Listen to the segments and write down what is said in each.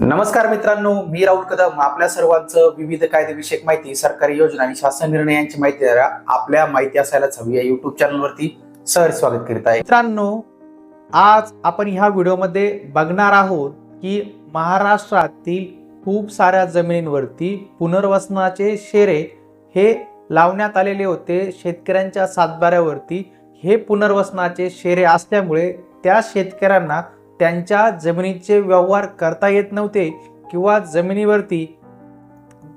नमस्कार मित्रांनो मी राहुल कदम. आपल्या सर्वांचं विविध कायदेविषयक माहिती सरकारी योजना आणि शासन निर्णयांची माहिती आपल्या माहिती असायलाच हवी या युट्यूब चॅनलवरती सर स्वागत करीत आहे. मित्रांनो आज आपण ह्या व्हिडिओमध्ये बघणार आहोत की महाराष्ट्रातील खूप साऱ्या जमिनींवरती पुनर्वसनाचे शेरे हे लावण्यात आलेले होते. शेतकऱ्यांच्या सातबाऱ्यावरती हे पुनर्वसनाचे शेरे असल्यामुळे त्या शेतकऱ्यांना त्यांच्या जमिनीचे व्यवहार करता येत नव्हते किंवा जमिनीवरती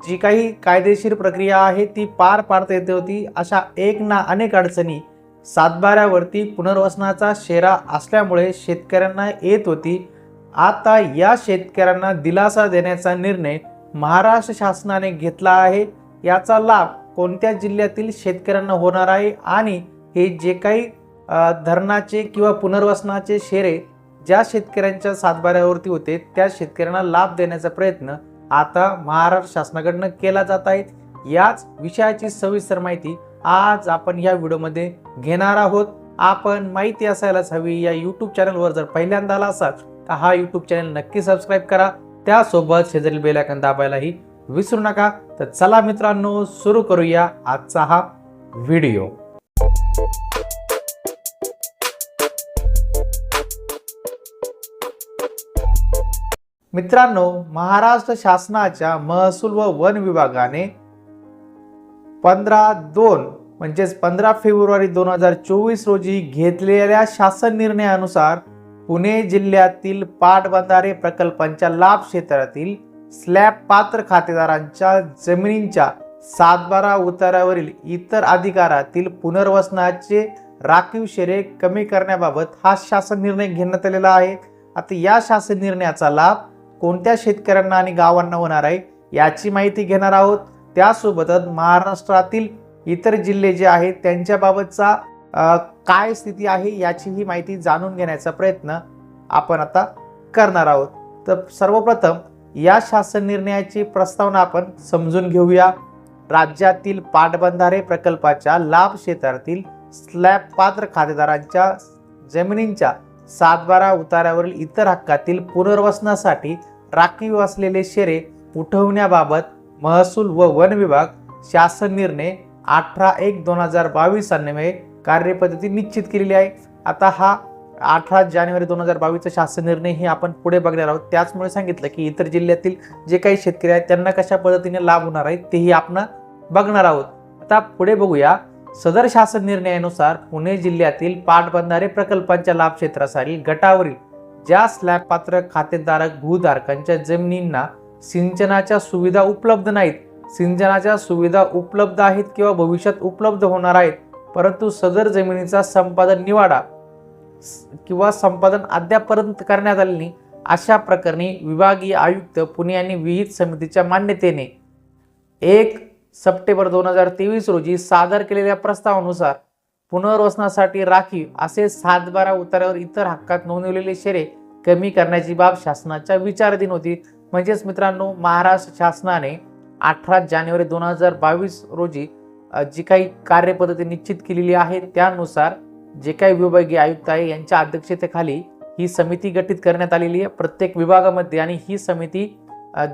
जी काही कायदेशीर प्रक्रिया आहे ती पार पाडता येत होती अशा एक ना अनेक अडचणी सातबाऱ्यावरती पुनर्वसनाचा शेरा असल्यामुळे शेतकऱ्यांना येत होती. आता या शेतकऱ्यांना दिलासा देण्याचा निर्णय महाराष्ट्र शासनाने घेतला आहे. याचा लाभ कोणत्या जिल्ह्यातील शेतकऱ्यांना होणार आहे आणि हे जे काही धरणाचे किंवा पुनर्वसनाचे शेरे ज्या शेतकऱ्यांच्या सातबाऱ्यावरती होते त्या शेतकऱ्यांना लाभ देण्याचा प्रयत्न आता महाराष्ट्र शासनाकडनं केला जात आहेत. याच विषयाची सविस्तर माहिती आज आपण या व्हिडिओमध्ये घेणार आहोत. आपण माहिती असायलाच हवी या यूट्यूब चॅनलवर जर पहिल्यांदा आला असाल तर हा यूट्यूब चॅनल नक्की सबस्क्राईब करा. त्यासोबत शेजारी बेलायकन दाबायलाही विसरू नका. तर चला मित्रांनो सुरू करूया आजचा हा व्हिडिओ. मित्रांनो महाराष्ट्र शासनाच्या महसूल व वन विभागाने पंधरा दोन म्हणजेच पंधरा फेब्रुवारी दोन हजार चोवीस रोजी घेतलेल्या शासन निर्णयानुसार पुणे जिल्ह्यातील पाटबंधारे प्रकल्पांच्या लाभ क्षेत्रातील स्लॅब पात्र खातेदारांच्या जमिनींच्या सातबारा उतारावरील इतर अधिकारातील पुनर्वसनाचे राखीव शेरे कमी करण्याबाबत हा शासन निर्णय घेण्यात आलेला आहे. आता या शासन निर्णयाचा लाभ कोणत्या शेतकऱ्यांना आणि गावांना होणार आहे याची माहिती घेणार आहोत. त्यासोबतच महाराष्ट्रातील इतर जिल्हे जे आहेत त्यांच्याबाबतचा काय स्थिती आहे याचीही माहिती जाणून घेण्याचा प्रयत्न आपण आता करणार आहोत. तर सर्वप्रथम या शासन निर्णयाची प्रस्तावना आपण समजून घेऊया. राज्यातील पाटबंधारे प्रकल्पाच्या लाभ क्षेत्रातील स्लॅब पात्र खातेदारांच्या जमिनींच्या सातबारा उताऱ्यावरील इतर हक्कातील पुनर्वसनासाठी राखीव असलेले शेरे उठवण्याबाबत महसूल व वन विभाग शासन निर्णय अठरा एक दोन हजार बावीस अन्वये कार्यपद्धती निश्चित केलेली आहे. आता हा अठरा जानेवारी दोन हजार बावीसचा शासन निर्णय हे आपण पुढे बघणार आहोत. त्याचमुळे सांगितलं की इतर जिल्ह्यातील जे काही शेतकरी आहेत त्यांना कशा पद्धतीने लाभ होणार आहे तेही आपण बघणार आहोत. आता पुढे बघूया. सदर शासन निर्णयानुसार पुणे जिल्ह्यातील पाटबंधारे प्रकल्पांच्या लाभ क्षेत्रासाठी गटावरील ज्या स्लॅब पात्र खातेदारक भूधारकांच्या जमिनींना सिंचनाच्या सुविधा उपलब्ध नाहीत सिंचनाच्या सुविधा उपलब्ध आहेत किंवा भविष्यात उपलब्ध होणार आहेत परंतु सदर जमिनीचा संपादन निवाडा किंवा संपादन अद्यापर्यंत करण्यात आले नाही अशा प्रकरणी विभागीय आयुक्त पुणे आणि विहित समितीच्या मान्यतेने एक सप्टेंबर दोन हजार तेवीस रोजी सादर केलेल्या प्रस्तावानुसार पुनर्वसनासाठी राखीव असे सातबारा उतारावर इतर हक्कात नोंदवलेले शेरे कमी करण्याची बाब शासनाच्या विचाराधीन होती. म्हणजेच मित्रांनो महाराष्ट्र शासनाने अठरा जानेवारी दोन हजार बावीस रोजी जी काही कार्यपद्धती निश्चित केलेली आहे त्यानुसार जे काही विभागीय आयुक्त आहे यांच्या अध्यक्षतेखाली ही समिती गठीत करण्यात आलेली आहे. प्रत्येक विभागामध्ये आणि ही समिती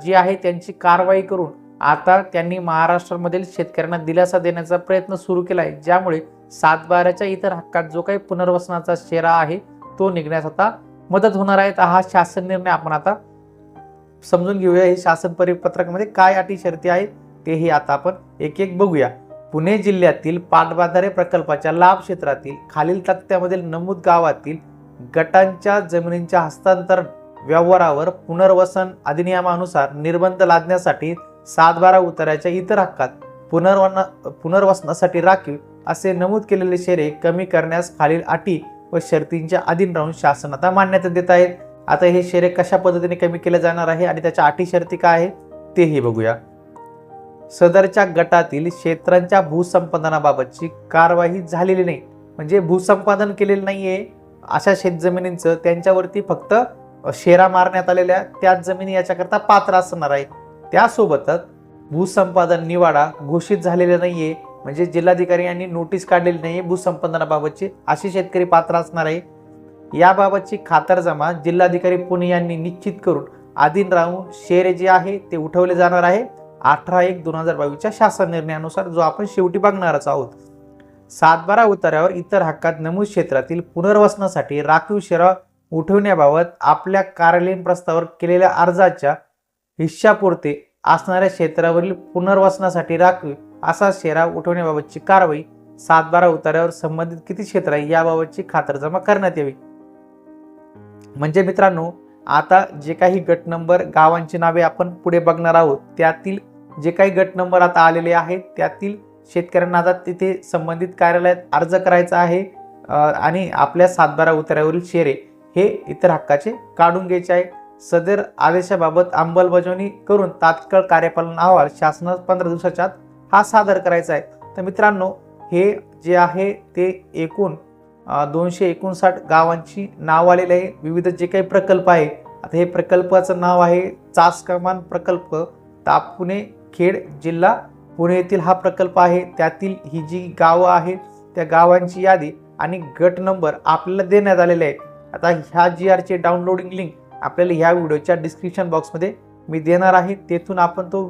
जी आहे त्यांची कारवाई करून आता त्यांनी महाराष्ट्रामधील शेतकऱ्यांना दिलासा देण्याचा प्रयत्न सुरू केला आहे. ज्यामुळे सातबाऱ्याच्या इतर हक्कात जो काही पुनर्वसनाचा शेरा आहे तो निघण्यास आता मदत होणार आहे. तर हा शासन निर्णय आपण आता समजून घेऊया. हे शासन परिपत्रकामध्ये काय अटी शर्ती आहेत तेही आता आपण एक एक बघूया. पुणे जिल्ह्यातील पाटबाधारे प्रकल्पाच्या लाभ क्षेत्रातील खालील तक्त्यामधील नमूद गावातील गटांच्या जमिनींच्या हस्तांतरण व्यवहारावर पुनर्वसन अधिनियमानुसार निर्बंध लादण्यासाठी सातबारा उतार्याच्या इतर हक्कात पुनर्वन पुनर्वसनासाठी राखीव असे नमूद केलेले शेरे कमी करण्यास खालील अटी व शर्तींच्या अधीन राहून शासन आता मान्यता देत आहे आता हे शेरे कशा पद्धतीने कमी केले जाणार आहे आणि त्याच्या अटी शर्ती काय आहे तेही बघूया. सदरच्या गटातील क्षेत्रांच्या भूसंपादनाबाबतची कारवाई झालेली नाही. म्हणजे भूसंपादन केलेलं नाही आहे अशा शेतजमिनींचं त्यांच्यावरती फक्त शेरा मारण्यात आलेल्या त्याच जमिनी याच्याकरता पात्र असणार आहे. त्यासोबतच भूसंपादन निवाडा घोषित झालेला आहे म्हणजे जिल्हाधिकारी यांनी नोटीस काढलेली नाही भूसंपादनाबाबतची असे शेतकरी पात्र असणार आहे. याबाबतची खातरजमा जिल्हाधिकारी पुणे यांनी निश्चित करून आधीन राहून शेरे जे आहे ते उठवले जाणार आहे. अठरा एक दोन हजार बावीसच्या शासन निर्णयानुसार जो आपण शेवटी बघणारच आहोत. सातबारा उतार्यावर इतर हक्कात नमूद क्षेत्रातील पुनर्वसनासाठी राखीव शेरा उठवण्याबाबत आपल्या कार्यालयीन प्रस्तावावर केलेल्या अर्जाच्या हिश्शापुरते असणाऱ्या क्षेत्रावरील पुनर्वसनासाठी राखीव असा शेरा उठवण्याबाबतची कारवाई सातबारा उतार्यावर संबंधित किती क्षेत्र आहे याबाबतची खातरजमा करण्यात यावी. म्हणजे मित्रांनो आता जे काही गट नंबर गावांची नावे आपण पुढे बघणार आहोत त्यातील जे काही गट नंबर आता आलेले आहेत त्यातील शेतकऱ्यांना आता तिथे संबंधित कार्यालयात अर्ज करायचा आहे आणि आपल्या सातबारा उतार्यावरील शेरे हे इतर हक्काचे काढून घ्यायचे आहे. सदर आदेशाबाबत अंमलबजावणी करून तात्काळ कार्यपालन अहवाल शासनास पंधरा दिवसाच्या आत हा सादर करायचा आहे. तर मित्रांनो हे जे आहे ते एकूण दोनशे एकोणसाठ गावांची नाव आलेले आहे. विविध जे काही प्रकल्प आहे आता हे प्रकल्पाचं नाव आहे चास कमान प्रकल्प तापुणे खेड जिल्हा पुणे येथील हा प्रकल्प आहे. त्यातील ही जी गावं आहेत त्या गावांची यादी आणि गट नंबर आपल्याला देण्यात आलेले आहे आता ह्या जी आरचे डाउनलोडिंग लिंक आपल्याला ह्या व्हिडिओच्या डिस्क्रिप्शन बॉक्समध्ये मी देणार आहे. तेथून आपण तो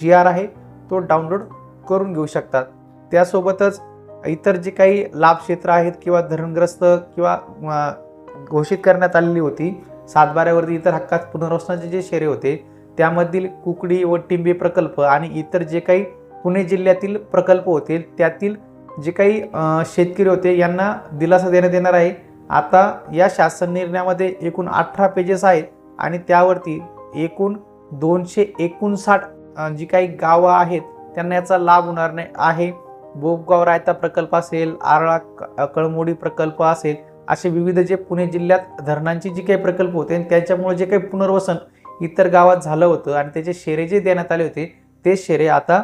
जी आर आहे तो डाउनलोड करून घेऊ शकतात. त्यासोबतच इतर जे काही लाभ क्षेत्र आहेत किंवा धरणग्रस्त किंवा घोषित करण्यात आलेली होती सातबाऱ्यावरती इतर हक्कात पुनर्वसनाचे जे शेरे होते त्यामधील कुकडी व टिंबे प्रकल्प आणि इतर जे काही पुणे जिल्ह्यातील प्रकल्प होते त्यातील जे काही शेतकरी होते यांना दिलासा देण्यात येणार आहे. आता या शासन निर्णयामध्ये एकूण अठरा पेजेस आहेत आणि त्यावरती एकूण दोनशे एकोणसाठ जी काही गावं आहेत त्यांना याचा लाभ होणार नाही. आहे बोबगाव रायता प्रकल्प असेल आरळा क- कळमोडी प्रकल्प असेल असे विविध जे पुणे जिल्ह्यात धरणांची जी काही प्रकल्प होते आणि त्याच्यामुळे जे काही पुनर्वसन इतर गावात झालं होतं आणि त्याचे शेरे जे देण्यात आले होते ते शेरे आता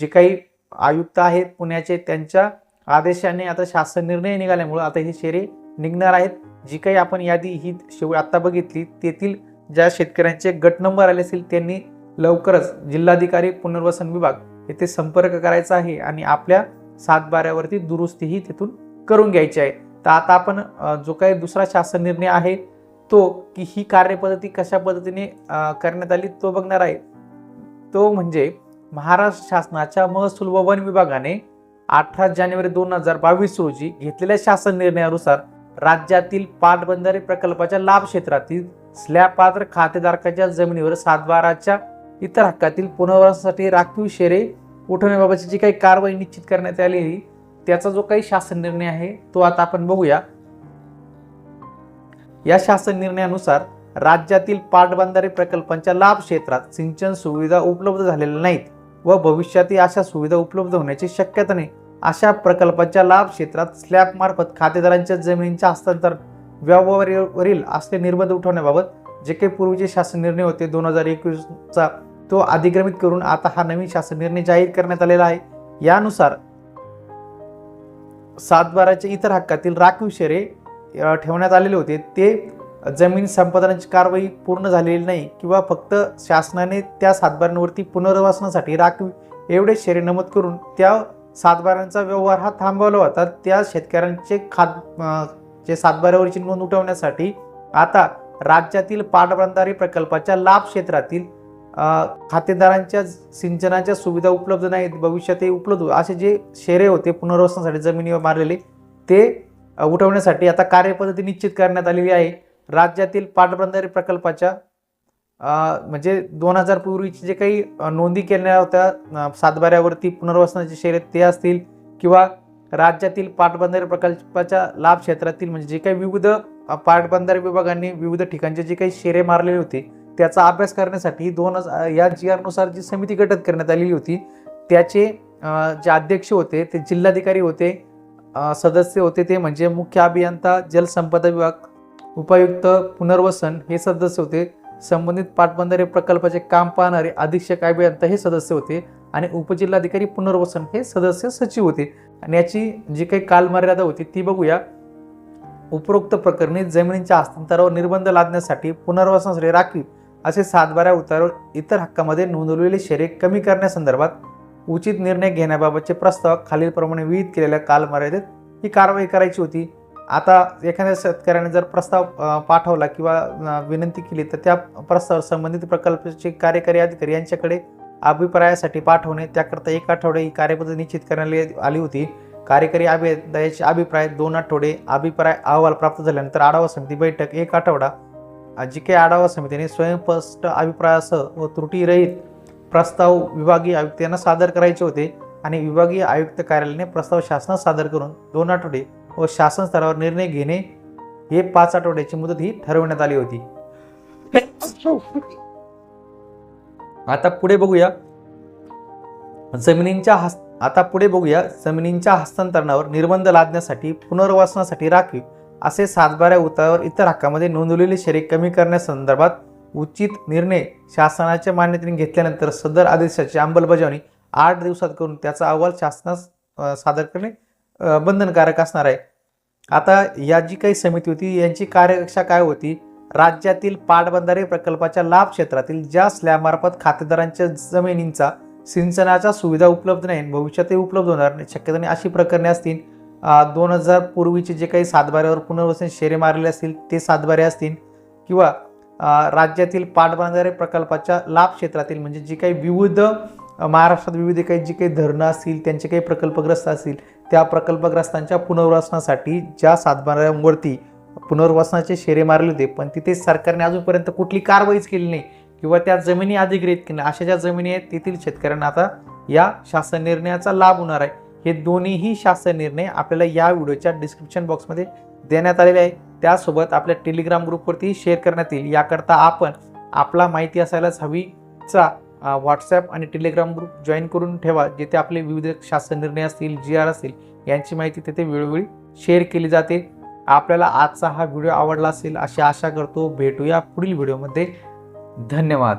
जे काही आयुक्त आहेत पुण्याचे त्यांच्या आदेशाने आता शासन निर्णय निघाल्यामुळं आता हे शेरे निघणार आहेत. जी काही आपण यादी ही शेव आत्ता बघितली तेथील ज्या शेतकऱ्यांचे गट नंबर आले असेल त्यांनी लवकरच जिल्हाधिकारी पुनर्वसन विभाग येथे संपर्क करायचा आहे आणि आपल्या सातबाऱ्यावरती दुरुस्तीही तिथून करून घ्यायची आहे. तर आता आपण जो काही दुसरा शासन निर्णय आहे तो की ही कार्यपद्धती कशा पद्धतीने करण्यात आली तो बघणार आहे. तो म्हणजे महाराष्ट्र शासनाच्या महसूल व वन विभागाने अठरा जानेवारी दोन हजार बावीस रोजी घेतलेल्या शासन निर्णयानुसार राज्यातील पाटबंधारे प्रकल्पाच्या लाभ क्षेत्रातील स्लॅब पात्र खातेधारकाच्या जमिनीवर सातबाराच्या इतर हक्कातील पुनर्वसनासाठी राखीव शेरे उठवण्याबाबतची जी काही कारवाई निश्चित करण्यात आलेली त्याचा जो काही शासन निर्णय आहे तो आता आपण बघूया. या शासन निर्णयानुसार राज्यातील पाटबंधारे प्रकल्पांच्या लाभ क्षेत्रात सिंचन सुविधा उपलब्ध झालेल्या नाहीत व भविष्यातही अशा सुविधा उपलब्ध होण्याची शक्यता नाही. अशा प्रकल्पाच्या लाभ क्षेत्रात स्लॅबमार्फत खातेदारांच्या जमिनींच्या हस्तांतरण व्यवहारावरील असले निर्बंध उठवण्याबाबत जे काही पूर्वीचे शासन निर्णय होते दोन हजार एकवीसचा तो अधिक्रमित करून आता हा नवीन शासन निर्णय जाहीर करण्यात आलेला आहे. यानुसार सातबाराच्या इतर हक्कातील राखीव शेरे ठेवण्यात आलेले होते. ते जमीन संपादनाची कारवाई पूर्ण झालेली नाही किंवा फक्त शासनाने त्या सातबाऱ्यांवरती पुनर्वसनासाठी राखीव एवढे शेरे नमूद करून त्या सातबाऱ्यांचा व्यवहार हा थांबवला होता. त्या शेतकऱ्यांचे खात जे सातबाऱ्यावरची नोंद उठवण्यासाठी आता राज्यातील पाटबंधारे प्रकल्पाच्या लाभ क्षेत्रातील खातेदारांच्या सिंचनाच्या सुविधा उपलब्ध नाहीत भविष्यातही उपलब्ध होईल. असे जे शेरे होते पुनर्वसनासाठी जमिनीवर मारलेले ते उठवण्यासाठी आता कार्यपद्धती निश्चित करण्यात आलेली आहे. राज्यातील पाटबंधारे प्रकल्पाच्या म्हणजे दोन हजार पूर्वीचे जे काही नोंदी केल्या होत्या सातबाऱ्यावरती पुनर्वसनाचे शेरे ते असतील किंवा राज्यातील पाटबंधारे प्रकल्पाच्या लाभ क्षेत्रातील म्हणजे जे काही विविध पाटबंधारे विभागांनी विविध ठिकाणचे जे काही शेरे मारलेले होते त्याचा अभ्यास करण्यासाठी दोन हजार या जी आरनुसार जी समिती गठीत करण्यात आलेली होती त्याचे जे अध्यक्ष होते ते जिल्हाधिकारी होते सदस्य होते ते म्हणजे मुख्य अभियंता जलसंपदा विभाग उपायुक्त पुनर्वसन हे सदस्य होते संबंधित पाटबंधारे प्रकल्पाचे काम पाहणारे अधीक्षक अभियंता हे सदस्य होते आणि उपजिल्हाधिकारी पुनर्वसन हे सदस्य सचिव होते. आणि याची जी काही कालमर्यादा होती ती बघूया. उपरोक्त प्रकरणी जमिनींच्या हस्तांतरावर निर्बंध लादण्यासाठी पुनर्वसनासाठी राखीव असे सातबाऱ्या उतारावर इतर हक्कामध्ये नोंदवलेले शेरे कमी करण्यासंदर्भात उचित निर्णय घेण्याबाबतचे प्रस्ताव खालीलप्रमाणे विहित केलेल्या कालमर्यादेत ही कारवाई करायची होती. आता एखाद्या शेतकऱ्याने जर प्रस्ताव पाठवला किंवा विनंती केली तर त्या प्रस्ताव संबंधित प्रकल्पाचे कार्यकारी अधिकारी यांच्याकडे अभिप्रायासाठी पाठवणे त्याकरता एक आठवडे ही कार्यपद्धती निश्चित करण्यात आली होती. कार्यकारी अभियंत्याचे अभिप्राय दोन आठवडे अभिप्राय अहवाल प्राप्त झाल्यानंतर आढावा समिती बैठक एक आठवडा. जी काही आढावा समितीने स्वयंस्पष्ट अभिप्रायासह व त्रुटीरहित प्रस्ताव विभागीय आयुक्त यांना सादर करायचे होते आणि विभागीय आयुक्त कार्यालयाने प्रस्ताव शासनात सादर करून दोन आठवडे व शासन स्तरावर निर्णय घेणे हे पाच आठवड्याची मुदत ही ठरवण्यात आली होती. आता पुढे बघूया. जमिनींच्या हस्त आता पुढे बघूया जमिनींच्या हस्तांतरणावर निर्बंध लादण्यासाठी पुनर्वसनासाठी राखीव असे सातबाऱ्या उतारावर इतर हक्कामध्ये नोंदवलेली शरीर कमी करण्यासंदर्भात उचित निर्णय शासनाच्या मान्यतेने घेतल्यानंतर सदर आदेशाची अंमलबजावणी आठ दिवसात करून त्याचा अहवाल शासनास सादर करणे बंधनकारक असणार आहे. आता या जी काही समिती होती यांची कार्यकक्षा काय होती? राज्यातील पाटबंधारे प्रकल्पाच्या लाभ क्षेत्रातील ज्या स्लॅबमार्फत खातेदारांच्या जमिनींचा सिंचनाच्या सुविधा उपलब्ध नाही भविष्यातही उपलब्ध होणार नाही शक्यताने नाही अशी प्रकरणे असतील दोन हजार पूर्वीचे जे काही सातबाऱ्यावर पुनर्वसन शेरे मारलेले असतील ते सातबारे असतील किंवा राज्यातील पाटबंधारे प्रकल्पाच्या लाभ क्षेत्रातील म्हणजे जी काही विविध महाराष्ट्रात विविध काही जी काही धरणं असतील त्यांचे काही प्रकल्पग्रस्त असतील त्या प्रकल्पग्रस्तांच्या पुनर्वसनासाठी ज्या सातबाऱ्यांवरती पुनर्वसनाचे शेरे मारले होते पण तिथे सरकारने अजूनपर्यंत कुठली कारवाईच केली नाही. किंवा त्या जमिनी अधिग्रहित केल्या अशा ज्या जमिनी आहेत तेथील शेतकऱ्यांना आता या शासन निर्णयाचा लाभ होणार आहे. हे दोन्हीही शासन निर्णय आपल्याला या व्हिडिओच्या डिस्क्रिप्शन बॉक्समध्ये देण्यात आलेले आहे. त्यासोबत आपल्या टेलिग्राम ग्रुपवरती शेअर करण्यात येईल. याकरता आपण आपला माहिती असायलाच हवीचा व्हॉट्सॲप आणि टेलिग्राम ग्रुप जॉईन करून ठेवा जिथे आपले विविध शासन निर्णय असतील जी आर असतील यांची माहिती तिथे वेळोवेळी शेअर केली जाते. आपल्याला आजचा हा व्हिडिओ आवडला असेल अशी आशा करतो. भेटूया पुढील व्हिडिओमध्ये. धन्यवाद.